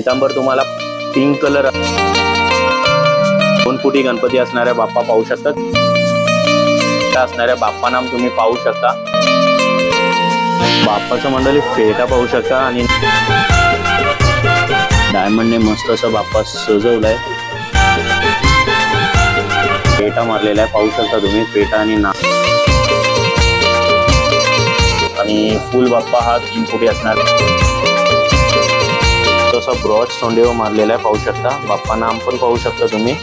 पितांबर तुम्हाला pink colour दोन फुटी गणपती असणाऱ्या बाप्पा पाहू शकतात. त्या असणाऱ्या बाप्पा नाम तुम्ही पाहू शकता. बाप्पाचं मंडळी फेटा पाहू शकता आणि डायमंडने मस्त असं बाप्पा सजवलाय. फेटा मारलेला आहे पाहू शकता तुम्ही पेटा आणि ना आणि फुल बाप्पा हा तीन फुटी असणार. असा ब्रॉड सोंडेव मारलेला आहे पाहू शकता. बाप्पा नाम पण पाहू शकता तुम्ही.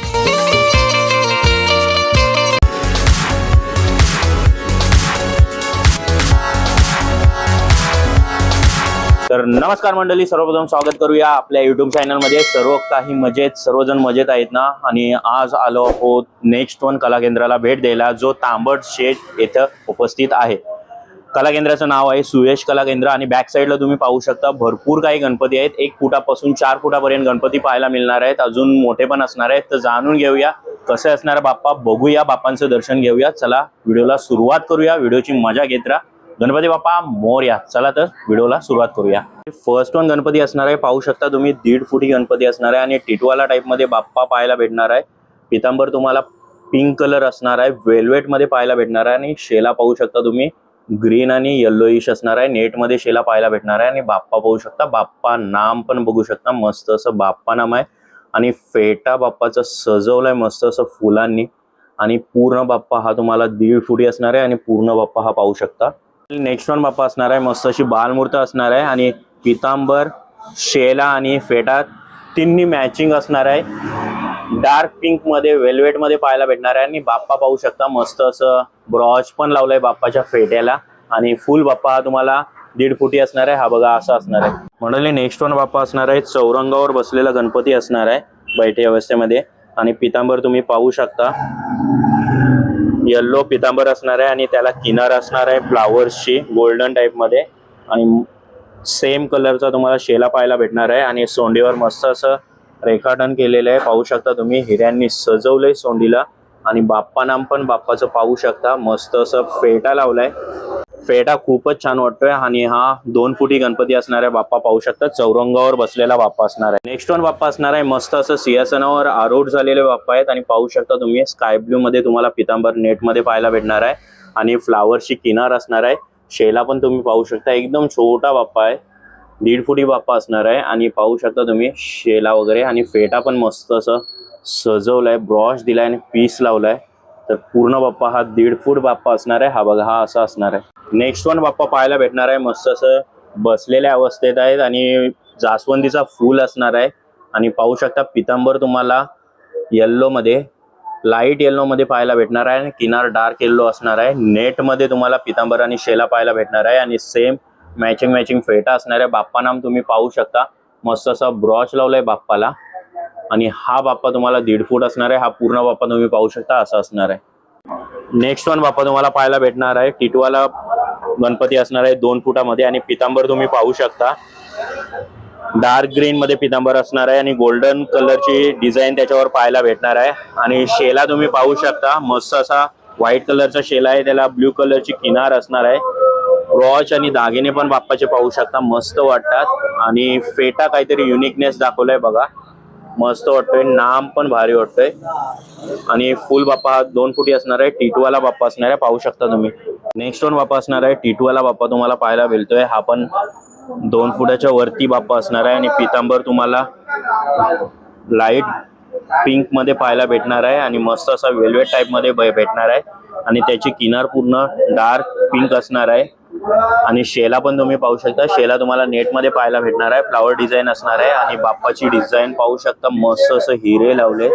तर नमस्कार मंडळी सर्वप्रथम स्वागत करूया आपल्या युट्यूब चॅनलमध्ये सर्व काही मजेत सर्वजण मजेत आहेत ना? आणि आज आलो आहोत नेक्स्ट वन कला केंद्राला भेट द्यायला जो तांबट शेठ येथे उपस्थित आहे. कला केंद्राचं नाव आहे सुयश कला केंद्र आणि बॅक साईडला तुम्ही पाहू शकता भरपूर काही गणपती आहेत. एक फुटापासून चार फुटापर्यंत गणपती पाहायला मिळणार आहेत. अजून मोठे पण असणार आहेत. तर जाणून घेऊया कसे असणार बाप्पा बघूया बाप्पांचं दर्शन घेऊया. चला व्हिडिओला सुरुवात करूया. व्हिडिओची मजा घेत राहा. गणपती बाप्पा मोर्या चला तर व्हिडिओला सुरुवात करूया. फर्स्ट वन गणपती असणार आहे. पाहू शकता तुम्ही दीड फुटी गणपती असणार आहे आणि टिटवाला टाईपमध्ये बाप्पा पाहायला भेटणार आहे. पितांबर तुम्हाला पिंक कलर असणार आहे. वेल्वेटमध्ये पाहायला भेटणार आहे आणि शेला पाहू शकता तुम्ही. ग्रीन आणि येल्लोईश असणार आहे. नेटमध्ये शेला पाहायला भेटणार आहे. आणि बाप्पा पाहू शकता. बाप्पा नाम पण बघू शकता. मस्त असं बाप्पा नाम आहे. आणि फेटा बाप्पाचं सजवलंय मस्त असं फुलांनी. आणि पूर्ण बाप्पा हा तुम्हाला दीड फुटी असणार आहे. आणि पूर्ण बाप्पा हा पाहू शकता. नेक्स्ट वन बाप्पा असणार आहे. मस्त अशी बालमूर्त असणार आहे. आणि पितांबर शेला आणि फेटा तिन्ही मॅचिंग असणार आहे. डार्क पिंकमध्ये मध्ये पाहायला भेटणार आहे आणि बाप्पा पाहू शकता मस्त असं ब्रॉच पण लावलंय बाप्पाच्या फेट्याला. आणि फुल बाप्पा हा तुम्हाला दीड फुटी असणार आहे. हा बघा असा असणार आहे. मंडळी नेक्स्ट वन बाप्पा असणार आहे. चौरंगावर बसलेला गणपती असणार आहे बैठे अवस्थेमध्ये. आणि पितांबर तुम्ही पाहू शकता. येल्लो पितांबर असणार आहे आणि त्याला किनार असणार आहे फ्लावर्सची गोल्डन टाईपमध्ये आणि सेम कलरचा तुम्हाला शेला पाहायला भेटणार आहे आणि सोंडीवर मस्त असं रेखाटन केलेलं आहे. पाहू शकता तुम्ही हिऱ्यांनी सजवलंय सोंडीला आणि बाप्पा नाम पण बाप्पाचं पाहू शकता. मस्त असं फेटा लावलाय. फेटा खूपच छान वाटतोय आणि हा दोन फुटी गणपती असणार आहे. बाप्पा पाहू शकता चौरंगावर बसलेला बाप्पा असणार आहे. नेक्स्ट वन बाप्पा असणार आहे. मस्त असं सिंहासनावर आरोढ झालेले बाप्पा आहेत आणि पाहू शकता तुम्ही स्काय ब्ल्यू मध्ये तुम्हाला पितांबर नेटमध्ये पाहायला भेटणार आहे. आणि फ्लावरची किनार असणार आहे. शेला पण तुम्ही पाहू शकता. एकदम छोटा बाप्पा आहे. दीड फुटी बाप्पा असणार आहे. आणि पाहू शकता तुम्ही शेला वगैरे आणि फेटा पण मस्त असं सजवलाय. ब्रॉश दिलाय आणि पीस लावलाय. तर पूर्ण बाप्पा हा दीड फूट बाप्पा असणार आहे. हा बघा हा असा असणार आहे. नेक्स्ट वन बाप्पा पाहायला भेटणार आहे. मस्त असं बसलेल्या अवस्थेत आहेत आणि जास्वंदीचा फूल असणार आहे. आणि पाहू शकता पितांबर तुम्हाला येल्लो मध्ये लाइट येल्लो मध्ये पाहायला भेटणार आहे आणि किनार डार्क येल्लो असणार आहे. नेटमध्ये तुम्हाला पितांबर आणि शेला पाहायला भेटणार आहे आणि सेम मॅचिंग मॅचिंग फेटा असणार आहे. बाप्पा नाम तुम्ही पाहू शकता. मस्त असा ब्रॉच लावलाय बाप्पाला. आणि हा बाप्पा तुम्हाला दीड फूट असणार आहे. हा पूर्ण बाप्पा तुम्ही पाहू शकता असा असणार आहे. नेक्स्ट वन बाप्पा तुम्हाला पाहायला भेटणार आहे. टिटवाला गणपती असणार आहे दोन फुटामध्ये आणि पितांबर तुम्ही पाहू शकता. डार्क ग्रीन मध्ये पितांबर असणार आहे आणि गोल्डन कलरची डिझाईन त्याच्यावर पाहायला भेटणार आहे. आणि शेला तुम्ही पाहू शकता मस्त असा व्हाईट कलरचा शेला आहे त्याला ब्ल्यू कलरची किनार असणार आहे. रॉच आणि दागिने पण बाप्पाचे पाहू शकता मस्त वाटतात. आणि फेटा काहीतरी युनिकनेस दाखवलाय बघा. मस्त वाटतोय नाम पण भारी वाटतोय. आणि फुल बाप्पा हा दोन फुटी असणार आहे टिटवाला बाप्पा असणार आहे पाहू शकता तुम्ही. नेक्स्ट वन बाप्पा असणार आहे टिटवाला बाप्पा तुम्हाला पाहायला भेटतोय हा पण दोन फुटाच्या वरती बाप्पा असणार आहे आणि पितांबर तुम्हाला लाइट पिंकमध्ये पाहायला भेटणार आहे आणि मस्त असा वेल्वेट टाईपमध्ये भेटणार आहे. आणि त्याची किनार पूर्ण डार्क पिंक असणार आहे. आणि शेला पण तुम्ही पाहू शकता. शेला तुम्हाला नेटमध्ये पाहायला भेटणार आहे. फ्लावर डिझाईन असणार आहे आणि बाप्पाची डिझाईन पाहू शकता. मस्त असं हिरे लावले.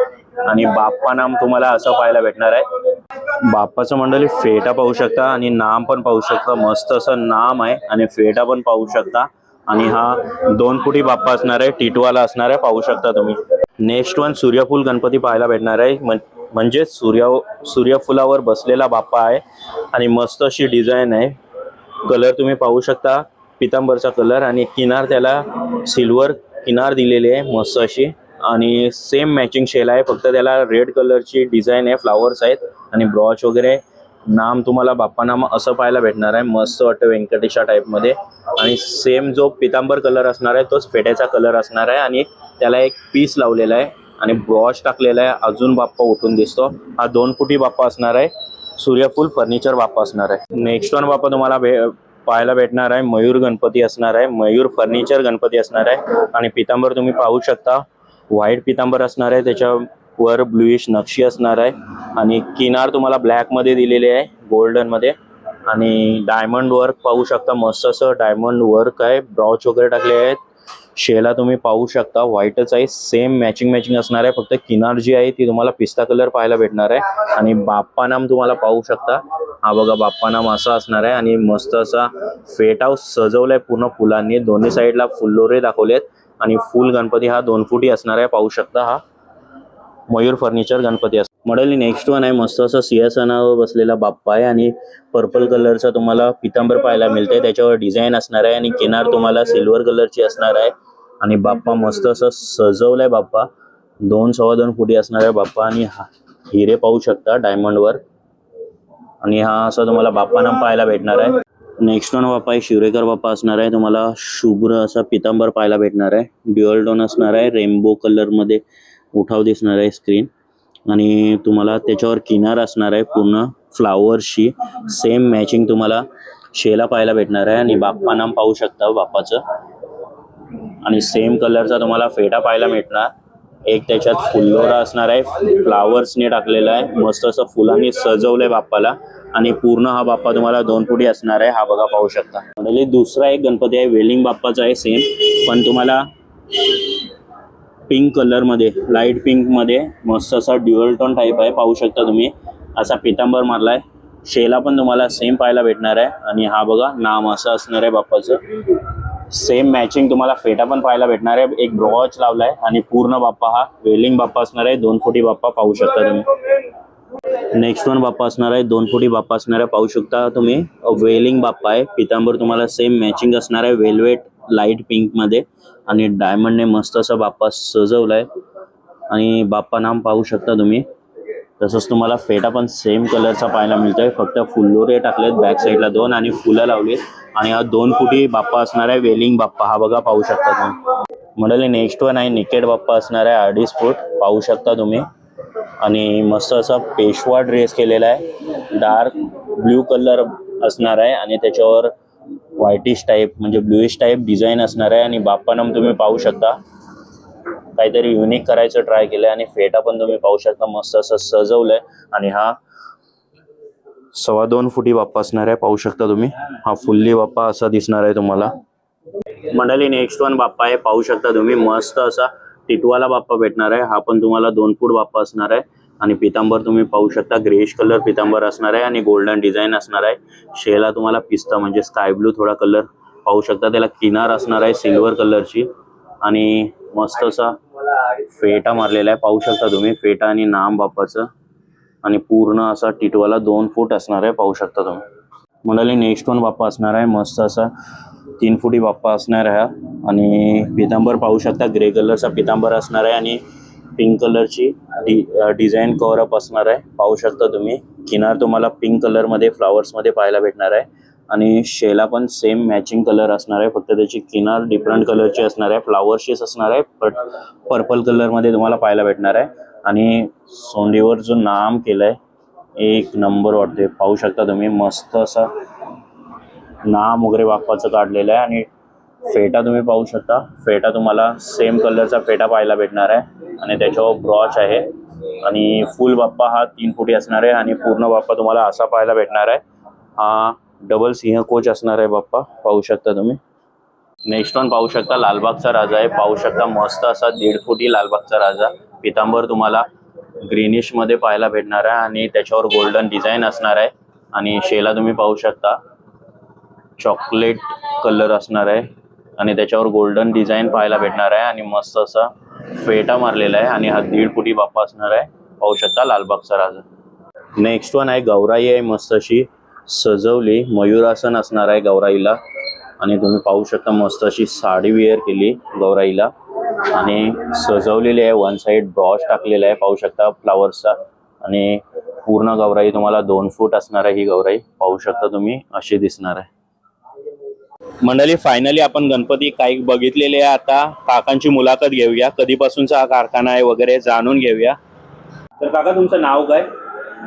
आणि बाप्पा नाम तुम्हाला असं पाहायला भेटणार आहे. बाप्पाचं मंडळी फेटा पाहू शकता आणि नाम पण पाहू शकता. मस्त असं नाम आहे आणि फेटा पण पाहू शकता. आणि हा दोन फुटी बाप्पा असणार आहे टिटवाला असणार आहे पाहू शकता तुम्ही. नेक्स्ट वन सूर्यफूल गणपती पाहायला भेटणार आहे. म्हणजे सूर्य सूर्यफुलावर बसलेला बाप्पा आहे. आणि मस्त अशी डिझाईन आहे. कलर तुम्ही पाहू शकता. पितांबरचा कलर आणि किनार त्याला सिल्वर किनार दिलेली आहे मस्त अशी. आणि सेम मॅचिंग शेल आहे. फक्त त्याला रेड कलरची डिझाईन आहे फ्लावर्स आहेत. आणि ब्रॉच वगैरे नाम तुम्हाला बाप्पा नाम असं पाहायला भेटणार आहे. मस्त वाटतं व्यंकटेशा टाईपमध्ये आणि सेम जो पितांबर कलर असणार आहे तोच फेट्याचा कलर असणार आहे. आणि त्याला एक पीस लावलेला आहे. आणि ब्रॉश टाकलेला आहे. अजून बाप्पा उठून दिसतो. हा दोन फुटी बाप्पा असणार आहे. सूर्यफूल फर्निचर बाप्पा असणार आहे. नेक्स्ट वन बाप्पा तुम्हाला भे पाहायला भेटणार आहे. मयूर गणपती असणार आहे. मयूर फर्निचर गणपती असणार आहे. आणि पितांबर तुम्ही पाहू शकता. व्हाईट पितांबर असणार आहे. त्याच्या वर ब्लुइश नक्षी असणार आहे. आणि किनार तुम्हाला ब्लॅकमध्ये दिलेले आहे गोल्डनमध्ये आणि डायमंड वर्क पाहू शकता मस्त असं डायमंड वर्क आहे. ब्राउच वगैरे टाकले आहेत. शेला तुम्ही पाहू शकता व्हाईटच आहे. सेम मॅचिंग मॅचिंग असणार आहे. फक्त किनार जी आहे ती तुम्हाला पिस्ता कलर पाहायला भेटणार आहे. आणि बाप्पा नाम तुम्हाला पाहू शकता. हा बघा बाप्पा नाम असा असणार आहे. आणि मस्त असा फेट हाऊस सजवलाय पूर्ण फुलांनी. दोन्ही साईडला फुल्लोरे दाखवलेत. आणि फुल गणपती हा दोन फुटी असणार आहे. पाहू शकता हा. मयूर फर्निचर गणपती असतो. मॉडेल नेक्स्ट वन आहे मस्त असं सिंहासनावर बसलेला बाप्पा आहे आणि पर्पल कलरचा तुम्हाला पितांबर पाहायला मिळतंय. त्याच्यावर डिझाईन असणार आहे आणि किनार तुम्हाला सिल्वर कलरची असणार आहे. आणि बाप्पा मस्त असं सजवलाय बाप्पा. दोन सव्वा दोन फुटी असणार आहे बाप्पा आणि हिरे पाहू शकता डायमंडवर आणि हा असा तुम्हाला बाप्पा नाम पाहायला भेटणार आहे. नेक्स्ट वन बाप्पा आहे शिवरेकर बाप्पा असणार आहे. तुम्हाला शुभ्र असा पितांबर पाहायला भेटणार आहे. ड्युअल टोन असणार आहे रेनबो कलरमध्ये उठाव दिसणार आहे स्क्रीन आणि तुम्हाला त्याच्यावर किनार असणार आहे पूर्ण फ्लावरशी सेम मॅचिंग तुम्हाला शेला पाहायला भेटणार आहे आणि बाप्पा नाम पाहू शकता हो बाप्पाचं. आणि सेम कलरचा तुम्हाला फेटा पाहायला भेटणार. एक त्याच्यात फुल्लोरा असणार आहे. फ्लावर्सने टाकलेला आहे. मस्त असं फुलांनी सजवलंय बाप्पाला. आणि पूर्ण हा बाप्पा तुम्हाला दोन फुटी असणार आहे. हा बघा पाहू शकता. दुसरा एक गणपती आहे. वेलिंग बाप्पाचा आहे सेम पण तुम्हाला पिंक कलरमध्ये लाइट पिंकमध्ये मस्त असा ड्युअल टोन टाईप आहे पाहू शकता तुम्ही. असा पितांबर मारलाय. शेला पण तुम्हाला सेम पाहायला भेटणार आहे. आणि हा बघा नाम असं असणार आहे बाप्पाचं. सेम मॅचिंग तुम्हाला फेटा पण पाहायला भेटणार आहे. एक ब्रॉच लावलाय आणि पूर्ण बाप्पा हा वेलिंग बाप्पा असणार आहे. दोन फुटी बाप्पा पाहू शकता तुम्ही. नेक्स्ट वन बाप्पा असणार आहे. दोन फुटी बाप्पा असणार आहे. पाहू शकता तुम्ही. वेलिंग बाप्पा आहे. पितांबर तुम्हाला सेम मॅचिंग असणार आहे. वेलवेट लाइट पिंकमध्ये आणि डायमंडने मस्त असा बाप्पा सजवलाय. आणि बाप्पा नाम पाहू शकता तुम्ही. तसंच तुम्हाला फेटा पण सेम कलरचा पाहायला मिळतोय. फक्त फुल्लोरे टाकलेत बॅक साईडला दोन आणि फुलं लावलीत. आणि हा दोन फुटी बाप्पा असणार आहे वेलिंग बाप्पा. हा बघा पाहू शकता तुम्ही. म्हणाले नेक्स्ट वन आहे निकेट बाप्पा असणार आहे अडीच फूट पाहू शकता तुम्ही. आणि मस्त असा पेशवा ड्रेस केलेला आहे. डार्क ब्ल्यू कलर असणार आहे. आणि त्याच्यावर व्हाईटिश टाईप म्हणजे ब्ल्यूइश टाईप डिझाईन असणार आहे आणि बाप्पानम तुम्ही पाहू शकता. काहीतरी युनिक करायचं ट्राय केलंय आणि फेटा पण तुम्ही पाहू शकता. मस्त असं सजवलंय. आणि हा सव्वा दोन फुटी बाप्पा असणार आहे. पाहू शकता तुम्ही. हा फुल्ली बाप्पा असा दिसणार आहे तुम्हाला. मंडळी नेक्स्ट वन बाप्पा आहे. पाहू शकता तुम्ही. मस्त असा टिटवाला बाप्पा भेटणार आहे. हा पण तुम्हाला दोन फूट बाप्पा असणार आहे. आणि पितांबर तुम्ही पाहू शकता ग्रेश कलर पितांबर असणार आहे आणि गोल्डन डिझाईन असणार आहे. शेला तुम्हाला पिस्ता म्हणजे स्काय ब्लू थोडा कलर पाहू शकता. त्याला किनार असणार आहे सिल्वर कलरची आणि मस्त असा फेटा मारलेला आहे पाहू शकता तुम्ही. फेटा आणि नाम बापाचं. आणि पूर्ण असा टिटवाला दोन फूट असणार आहे पाहू शकता तुम्ही. म्हणाले नेक्स्ट वन बाप्पा असणार आहे. मस्त असा तीन फुटी बाप्पा असणार आहे आणि पितांबर पाहू शकता ग्रे कलरचा पितांबर असणार आहे. आणि पिंक कलरची डि डिझाईन कवरअप असणार आहे. पाहू शकता तुम्ही किनार तुम्हाला पिंक कलरमध्ये फ्लावर्समध्ये पाहायला भेटणार आहे. आणि शेला पण सेम मॅचिंग कलर असणार आहे. फक्त त्याची किनार डिफरंट कलरची असणार आहे. फ्लावर्सचीच असणार आहे. बट पर्पल कलरमध्ये तुम्हाला पाहायला भेटणार आहे. आणि सोंडीवर जो नाम केलंय एक नंबर वाटते पाहू शकता तुम्ही मस्त असा नाम वगैरे बाप्पाचं काढलेलं आहे. आणि फेटा तुम्ही पाहू शकता. फेटा तुम्हाला सेम कलरचा फेटा पाहायला भेटणार आहे. आणि त्याच्यावर ब्रॉच आहे. आणि फुल बाप्पा हा तीन फुटी असणार आहे. आणि पूर्ण बाप्पा तुम्हाला असा पाहायला भेटणार आहे. हा डबल सिंह कोच असणार आहे बाप्पा. पाहू शकता तुम्ही. नेक्स्ट वन पाहू शकता लालबागचा राजा आहे. पाहू शकता मस्त असा दीड फुटी लालबागचा राजा. पितांबर तुम्हाला ग्रीनिशमध्ये पाहायला भेटणार आहे. आणि त्याच्यावर गोल्डन डिझाईन असणार आहे. आणि शेला तुम्ही पाहू शकता. चॉकलेट कलर असणार आहे. आणि त्याच्यावर गोल्डन डिझाईन पाहायला भेटणार आहे आणि मस्त असा फेटा मारलेला आहे आणि हा दीड फुटी बाप्पा असणार आहे. पाहू शकता लालबागचा राजा नेक्स्ट वन आहे गौराई आहे मस्त अशी. सजवली मयुरासन असणार आहे गौराईला. आणि तुम्ही पाहू शकता मस्त अशी साडी वेअर केली गौराईला. आणि सजवलेली आहे वन साइड ब्रॉश टाकलेला आहे पाहू शकता फ्लावर्सचा आणि पूर्ण गौराई तुम्हाला दोन फूट असणार आहे ही गौराई. पाहू शकता तुम्ही अशी दिसणार आहे. मंडळी फायनली आपण गणपती काही बघितलेले आहे आता. काकांची मुलाखत घेऊया. कधीपासूनचा हा कारखाना आहे वगैरे जाणून घेऊया. तर काका तुमचं नाव काय?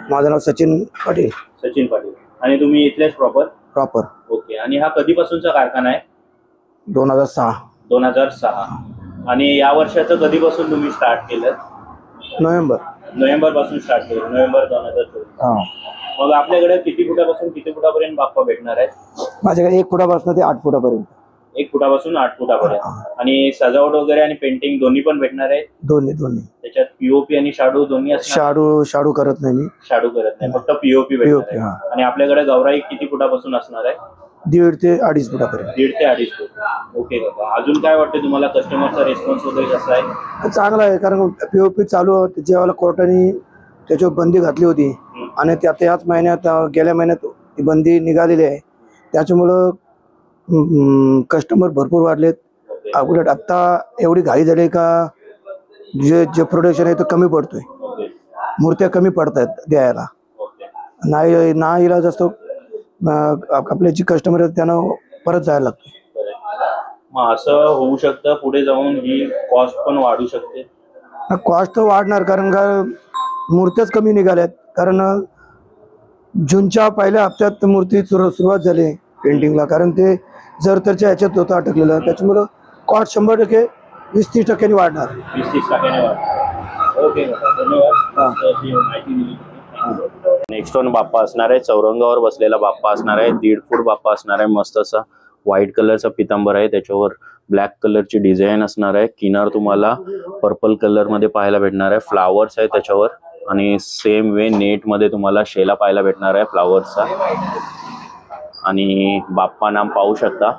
माझं नाव सचिन पाटील. सचिन पाटील. आणि तुम्ही इथलेच प्रॉपर प्रॉपर ओके आणि हा कधीपासूनचा कारखाना आहे? दोन हजार सहा. दोन हजार सहा. आणि या वर्षाचं कधीपासून तुम्ही स्टार्ट केलं? नोव्हेंबर. नोव्हेंबरपासून स्टार्ट केलं. नोव्हेंबर दोन हजार चोवीस. हा. मग आपल्याकडे किती फुटापासून किती फुटापर्यंत बाप्पा भेटणार आहेत? माझ्याकडे एक फुटापासून ते आठ फुटापर्यंत. एक फुटापासून आठ फुटापर्यंत. आणि सजावट वगैरे आणि पेंटिंग दोन्ही पण भेटणार आहे दोन्ही दोन्ही. त्याच्यात पीओपी आणि शाडू दोन्ही असणार? शाडू शाडू करत नाही मी. शाडू करत नाही फक्त पीओपी भेटणार हा. आहे आणि आपल्याकडे गौराई किती फुटापासून असणार आहे? दीड ते अडीच फुटापर्यंत. दीड ते अडीच फूट. ओके काका अजून काय वाटतं तुम्हाला? कस्टमरचा रिस्पॉन्स वगैरे कसा आहे? चांगला आहे कारण पीओपी चालू जेव्हा कोर्टाने त्याच्यावर बंदी घातली होती. आणि त्या त्याच महिन्यात अं, गेल्या महिन्यात ती बंदी निघालेली आहे. त्याच्यामुळं कस्टमर भरपूर वाढलेत. उलट आत्ता एवढी घाई झाली का जे जे प्रोडक्शन आहे ते कमी पडतोय. मूर्त्या कमी पडत आहेत द्यायला. नाही ना इलाज असतो आपले जे कस्टमर आहेत त्यांना परत जायला लागतं मग असं होऊ शकतं पुढे जाऊन ही कॉस्ट पण वाढू शकते? कॉस्ट तर वाढणार कारण का मूर्त्याच कमी निघाल्यात. कारण जूनच्या पहिल्या हप्त्यात मूर्ती सुरु- सुरुवात झाली. पेंटिंगला कारण ते जर तरच्या ह्याच्यात होतं अटकलेलं त्याच्यामुळं कॉस्ट शंभर टक्के वीस तीस टक्क्यांनी वाढणार. वीस तीस टक्क्याने ओके धन्यवाद. हा. तर नेक्स्ट वन बाप्पा असणार आहे चौरंगावर बसलेला बाप्पा असणार आहे दीड फूट बाप्पा असणार आहे मस्त असा व्हाईट कलरचा पितांबर आहे त्याच्यावर ब्लॅक कलरची डिझाईन असणार आहे. किनार तुम्हाला पर्पल कलरमध्ये पाहायला भेटणार आहे फ्लावर्स आहे त्याच्यावर. आणि सेम वे नेटमध्ये तुम्हाला शेला पाहायला भेटणार आहे फ्लावर्सचा आणि बाप्पा नाम पाहू शकता.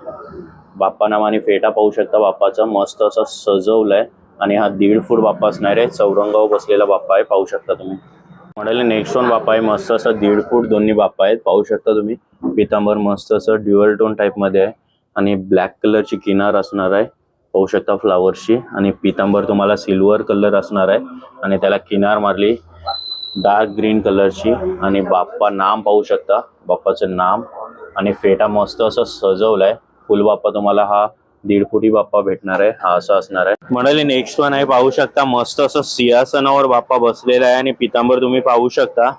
बाप्पा नाम आणि फेटा पाहू शकता. बाप्पाचा मस्त असं सजवलंय. आणि हा दीड फूट बाप्पा असणार आहे. चौरंगावर बसलेला बाप्पा आहे. पाहू शकता तुम्ही. म्हणाले नेक्स्ट वन बाप्पा आहे. मस्त असं दीड फूट दोन्ही बाप्पा आहेत. पाहू शकता तुम्ही. पितांबर मस्त असं ड्युअल टोन टाईपमध्ये आहे. आणि ब्लॅक कलरची किनार असणार आहे. पाहू शकता फ्लावरची आणि पितांबर तुम्हाला सिल्वर कलर असणार आहे. आणि त्याला किनार मारली. डार्क ग्रीन कलरची आणि बाप्पा नाम पाहू शकता. बाप्पाचं नाम. आणि फेटा मस्त असं सजवलाय. फुल बाप्पा तुम्हाला हा दीड फुटी बाप्पा भेटणार आहे. हा असा असणार आहे. म्हणाले नेक्स्ट वन आहे पाहू शकता मस्त असं सिंहासनावर बाप्पा बसलेला आहे आणि पितांबर तुम्ही पाहू शकता.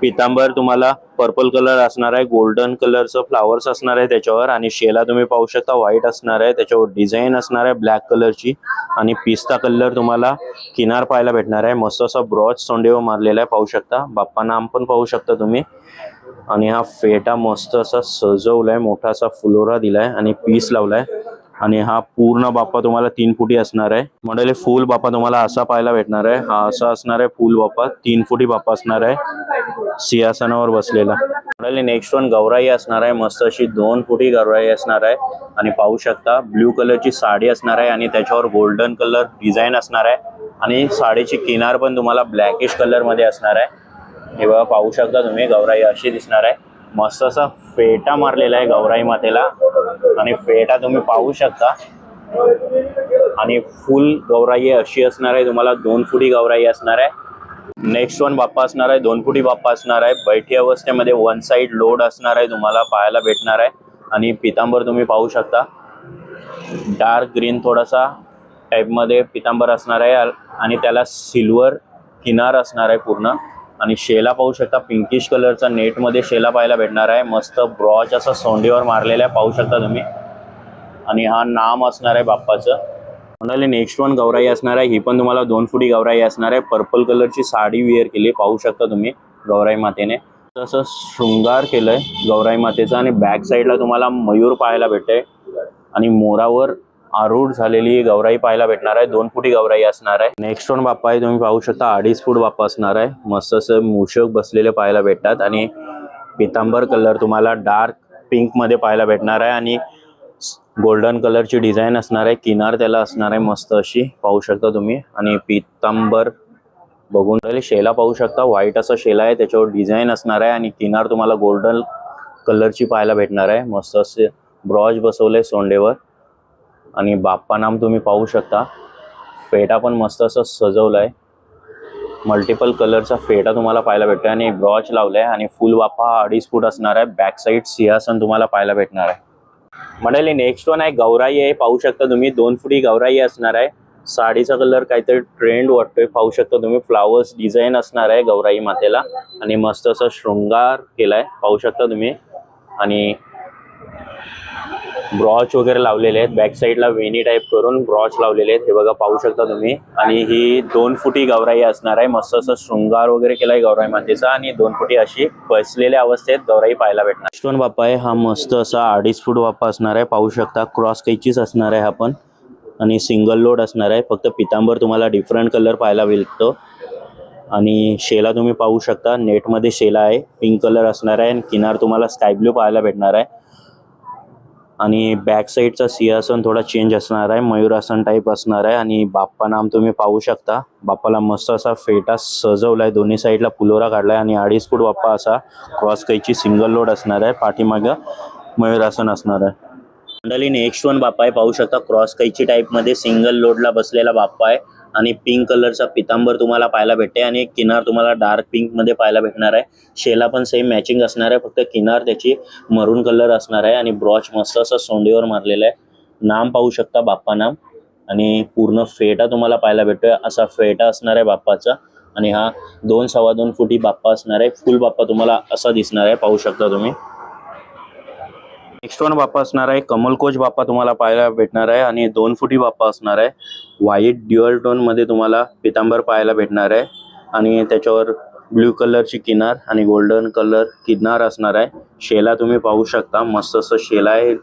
पितांबर तुम्हाला पर्पल कलर असणार आहे गोल्डन कलरचं फ्लावर्स असणार आहे त्याच्यावर आणि शेला तुम्ही पाहू शकता व्हाईट असणार आहे त्याच्यावर डिझाईन असणार आहे ब्लॅक कलरची आणि पिस्ता कलर तुम्हाला किनार पाहायला भेटणार आहे. मस्त असा ब्रॉच सोंडेवर मारलेला आहे पाहू शकता. बाप्पा नाम पण पाहू शकता तुम्ही. आणि हा फेटा मस्त असा सजवलाय मोठा असा फुलोरा दिलाय आणि पीस लावलाय. आणि हा पूर्ण बाप्पा तुम्हाला तीन फुटी असणार आहे. म्हणजे फुल बाप्पा तुम्हाला असा पाहायला भेटणार आहे. हा असा असणार आहे फुल बाप्पा. तीन फुटी बाप्पा असणार आहे. सिंहासनावर बसलेला. म्हणजे नेक्स्ट वन गौराई असणार आहे. मस्त अशी दोन फुटी गौराई असणार आहे. आणि पाहू शकता ब्ल्यू कलरची साडी असणार आहे आणि त्याच्यावर गोल्डन कलर डिझाईन असणार आहे. आणि साडीची किनार पण तुम्हाला ब्लॅकिश कलरमध्ये असणार आहे. हे बघा पाहू शकता तुम्ही गौराई अशी दिसणार आहे. मस्त असा फेटा मारलेला आहे गौराई मातेला. आणि फेटा तुम्ही पाहू शकता. आणि फुल गौराई अशी असणार आहे. तुम्हाला दोन फुटी गौराई असणार आहे. नेक्स्ट वन बाप्पा असणार आहे. दोन फुटी बाप्पा असणार आहे. बैठी अवस्थेमध्ये वन साइड लोड असणार आहे. तुम्हाला पाहायला भेटणार आहे. आणि पितांबर तुम्ही पाहू शकता. डार्क ग्रीन थोडासा टाईपमध्ये पितांबर असणार आहे. आणि त्याला सिल्वर किनार असणार आहे पूर्ण. आणि शेला पाहू शकता पिंकिश कलरचा नेटमध्ये शेला पाहायला भेटणार आहे. मस्त ब्रॉच असा सोंडीवर मारलेला आहे पाहू शकता तुम्ही. आणि हा नाम असणार आहे बाप्पाचं. म्हणाले नेक्स्ट वन गौराई असणार आहे. ही पण तुम्हाला दोन फुटी गौराई असणार आहे. पर्पल कलरची साडी वेअर केली पाहू शकता तुम्ही गौराई मातेने. तसं शृंगार केलंय गौराई मातेचा. आणि बॅक साईडला तुम्हाला मयूर पाहायला भेटते आणि मोरावर आरूढ झालेली गवराई पाहायला भेटणार आहे. दोन फुटी गौराई असणार आहे. नेक्स्ट वन बाप्पा आहे तुम्ही पाहू शकता अडीच फूट बाप्पा असणार आहे. मस्त असं मूषक बसलेले पाहायला भेटतात. आणि पितांबर कलर तुम्हाला डार्क पिंकमध्ये पाहायला भेटणार आहे. आणि गोल्डन कलरची डिझाईन असणार आहे. किनार त्याला असणार आहे मस्त अशी. पाहू शकता तुम्ही. आणि पितांबर बघून राहिले शेला पाहू शकता. व्हाईट असा शेला आहे त्याच्यावर डिझाईन असणार आहे. आणि किनार तुम्हाला गोल्डन कलरची पाहायला भेटणार आहे. मस्त असे ब्रॉज बसवले सोंडेवर. आणि बाप्पा नाम तुम्ही पाहू शकता. फेटा पण मस्त असं आहे मल्टिपल कलरचा फेटा तुम्हाला पाहायला भेटतोय आणि ब्रॉच आहे आणि फुल बाप्पा हा अडीच फूट असणार आहे. बॅक साईड सिंहासन तुम्हाला पाहायला भेटणार आहे. मंडळी नेक्स्ट वन आहे गौराई आहे. पाहू शकता तुम्ही दोन फुटी गौराई असणार आहे. साडीचा कलर काहीतरी ट्रेंड वाटतोय. पाहू शकता तुम्ही फ्लावर्स डिझाईन असणार आहे गौराई मातेला. आणि मस्त असं शृंगार केलाय. पाहू शकता तुम्ही. आणि ब्रॉच वगैरे लावलेले आहेत. बॅक साईडला वेणी टाईप करून ब्रॉच लावलेले आहेत. हे बघा पाहू शकता तुम्ही. आणि ही दोन फुटी गौराई असणार आहे. मस्त असं शृंगार वगैरे केलाय गौराई मातेचा आणि दोन फुटी अशी बसलेल्या अवस्थेत गौराई पाहायला भेटणार. नेक्स्ट बाप्पा आहे. हा मस्त असा अडीच फूट बाप्पा असणार आहे. पाहू शकता क्रॉस कैचीच असणार आहे हा पण. आणि सिंगल लोड असणार आहे. फक्त पितांबर तुम्हाला डिफरंट कलर पाहायला भेटतो. आणि शेला तुम्ही पाहू शकता. नेटमध्ये शेला आहे. पिंक कलर असणार आहे. आणि किनार तुम्हाला स्काय ब्ल्यू पाहायला भेटणार आहे. आणि बॅक साईडचा सिंहासन थोडा चेंज असणार आहे मयूरासन टाईप असणार आहे आणि बाप्पा नाम तुम्ही पाहू शकता. बाप्पाला मस्त असा फेटा सजवलाय दोन्ही साईडला पुलोरा काढलाय आणि अडीच फूट बाप्पा असा क्रॉस कैची सिंगल लोड असणार आहे पाठीमागं मयूरासन असणार आहे. मंडळी नेक्स्ट वन बाप्पा आहे पाहू शकता क्रॉस कैची टाईपमध्ये सिंगल लोडला बसलेला बाप्पा आहे आणि पिंक कलरचा पितांबर तुम्हाला पाहायला भेटते आणि किनार तुम्हाला डार्क पिंकमध्ये पाहायला भेटणार आहे. शेला पण सेम मॅचिंग असणार आहे. फक्त किनार त्याची मरून कलर असणार आहे आणि ब्रॉच मस्त असं सोंडीवर मारलेलं आहे. नाम पाहू शकता बाप्पा नाम. आणि पूर्ण फेटा तुम्हाला पाहायला भेटतोय. असा फेटा असणार आहे बाप्पाचा. आणि हा दोन सव्वा दोन फुटी बाप्पा असणार आहे. फुल बाप्पा तुम्हाला असा दिसणार आहे. पाहू शकता तुम्ही. नेक्स्ट वन बाप्पा असणार आहे. कमलकोच बाप्पा तुम्हाला पाहायला भेटणार आहे आणि दोन फुटी बाप्पा असणार आहे. व्हाईट ड्युअल टोनमध्ये तुम्हाला पितांबर पाहायला भेटणार आहे. आणि त्याच्यावर ब्ल्यू कलरची किनार आणि गोल्डन कलर किनार असणार आहे. शेला तुम्ही पाहू शकता. मस्त असं शेला आहे.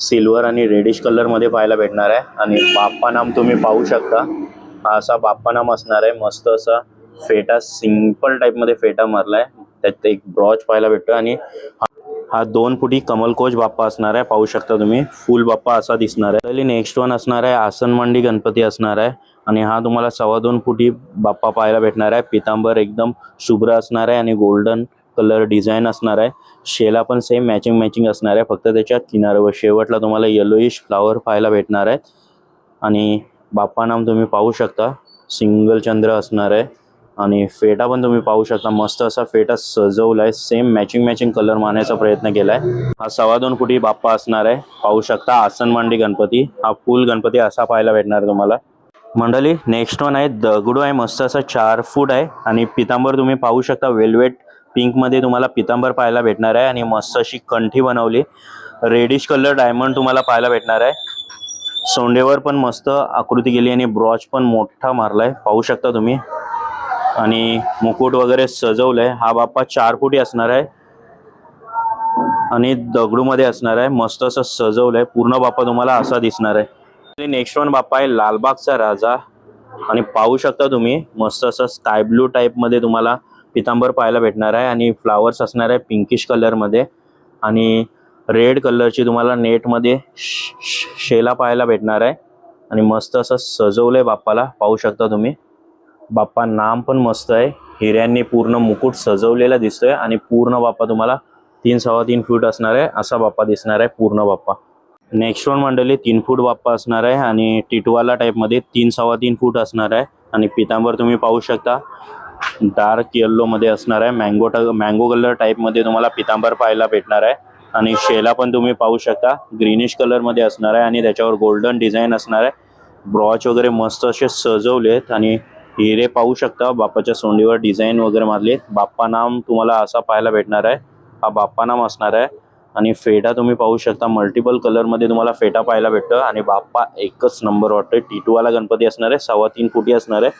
सिल्वर आणि रेडिश कलरमध्ये पाहायला भेटणार आहे. आणि बाप्पा नाम तुम्ही पाहू शकता. हा असा बाप्पा नाम असणार आहे. मस्त असा फेटा सिंपल टाईपमध्ये मध्ये फेटा मारलाय. त्यात एक ब्रॉच पाहायला भेटतो आणि हा दोन फुटी कमलकोच बाप्पा असणार आहे. पाहू शकता तुम्ही फुल बाप्पा असा दिसणार आहे. नेक्स्ट वन असणार आहे आसन मंडी गणपती असणार आहे. आणि हा तुम्हाला सव्वा दोन फुटी बाप्पा पाहायला भेटणार आहे. पितांबर एकदम शुभ्र असणार आहे आणि गोल्डन कलर डिझाईन असणार आहे. शेला पण सेम मॅचिंग मॅचिंग असणार आहे. फक्त त्याच्या किनाऱ्यावर शेवटला तुम्हाला येलोइश फ्लावर पाहायला भेटणार आहेत आणि बाप्पा नाम तुम्ही पाहू शकता. सिंगल चंद्र असणार आहे. आणि फेटा पण तुम्ही पाहू शकता. मस्त असा फेटा सजवलाय. सेम मॅचिंग मॅचिंग कलर मारण्याचा प्रयत्न केलाय. हा सव्वा दोन फुटी बाप्पा असणार आहे. पाहू शकता आसन मांडी गणपती. हा फुल गणपती असा पाहायला भेटणार तुम्हाला. मंडळी नेक्स्ट वन आहे. दगडू आहे. मस्त असा चार फूट आहे. आणि पितांबर तुम्ही पाहू शकता. वेल्वेट पिंकमध्ये तुम्हाला पितांबर पाहायला भेटणार आहे. आणि मस्त अशी कंठी बनवली. रेडिश कलर डायमंड तुम्हाला पाहायला भेटणार आहे. सोंडेवर पण मस्त आकृती केली आणि ब्रॉच पण मोठा मारलाय. पाहू शकता तुम्ही. आणि मुकुट वगैरे सजवलंय. हा बाप्पा चार फुटी असणार आहे. आणि दगडूमध्ये असणार आहे. मस्त असं सजवलंय. पूर्ण बाप्पा तुम्हाला असा दिसणार आहे. नेक्स्ट वन बाप्पा आहे लालबागचा राजा. आणि पाहू शकता तुम्ही मस्त असं स्काय ब्लू टाईपमध्ये तुम्हाला पितांबर पाहायला भेटणार आहे. आणि फ्लावर्स असणार आहे पिंकिश कलरमध्ये आणि रेड कलरची तुम्हाला नेटमध्ये शेला पाहायला भेटणार आहे. आणि मस्त असं सजवलं आहे बाप्पाला. पाहू शकता तुम्ही. बाप्पा नाम पण मस्त आहे. हिऱ्यांनी पूर्ण मुकुट सजवलेला दिसतोय आणि पूर्ण बाप्पा तुम्हाला तीन सव्वा तीन फूट असणार आहे असा बाप्पा दिसणार आहे पूर्ण बाप्पा. नेक्स्ट वन मंडळी तीन फूट बाप्पा असणार आहे आणि टिटवाला टाईपमध्ये तीन सव्वा तीन फूट असणार आहे. आणि पितांबर तुम्ही पाहू शकता डार्क येल्लोमध्ये असणार आहे. मँगो ट मँगो कलर टाईपमध्ये तुम्हाला पितांबर पाहायला भेटणार आहे. आणि शेला पण तुम्ही पाहू शकता ग्रीनिश कलरमध्ये असणार आहे आणि त्याच्यावर गोल्डन डिझाईन असणार आहे. ब्रॉच वगैरे मस्त असे सजवले आहेत आणि हिरे पाहू शकता. बाप्पाच्या सोंडीवर डिझाईन वगैरे मारले बाप्पा नाम तुम्हाला असा पाहायला भेटणार आहे. हा बाप्पा नाम असणार आहे. आणि फेटा तुम्ही पाहू शकता. मल्टिपल कलरमध्ये तुम्हाला फेटा पाहायला भेटतो. आणि बाप्पा एकच नंबर वाटतोय. टिटूवाला गणपती असणार आहे. सव्वा तीन फुटी असणार आहे.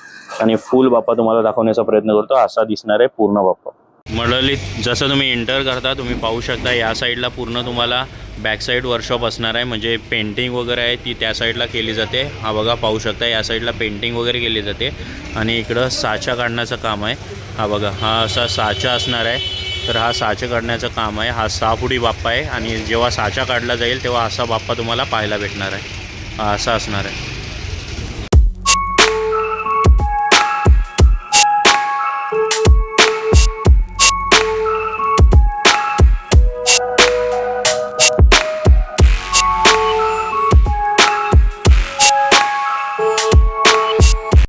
आणि फुल बाप्पा तुम्हाला दाखवण्याचा प्रयत्न करतो. असा दिसणार आहे पूर्ण बाप्पा. मंडळीत जसं तुम्ही एंटर करता तुम्ही पाहू शकता या साईडला पूर्ण तुम्हाला बॅक साईड वर्कशॉप असणार आहे. म्हणजे पेंटिंग वगैरे आहे ती त्या साईडला केली जाते. हा बघा पाहू शकता या साईडला पेंटिंग वगैरे केली जाते. आणि इकडं साचा काढण्याचं काम आहे. हा बघा हा असा साचा असणार आहे. तर हा साचा काढण्याचं काम आहे. हा सहा बाप्पा आहे. आणि जेव्हा साचा काढला जाईल तेव्हा असा बाप्पा तुम्हाला पाहायला भेटणार आहे. हा असा असणार आहे.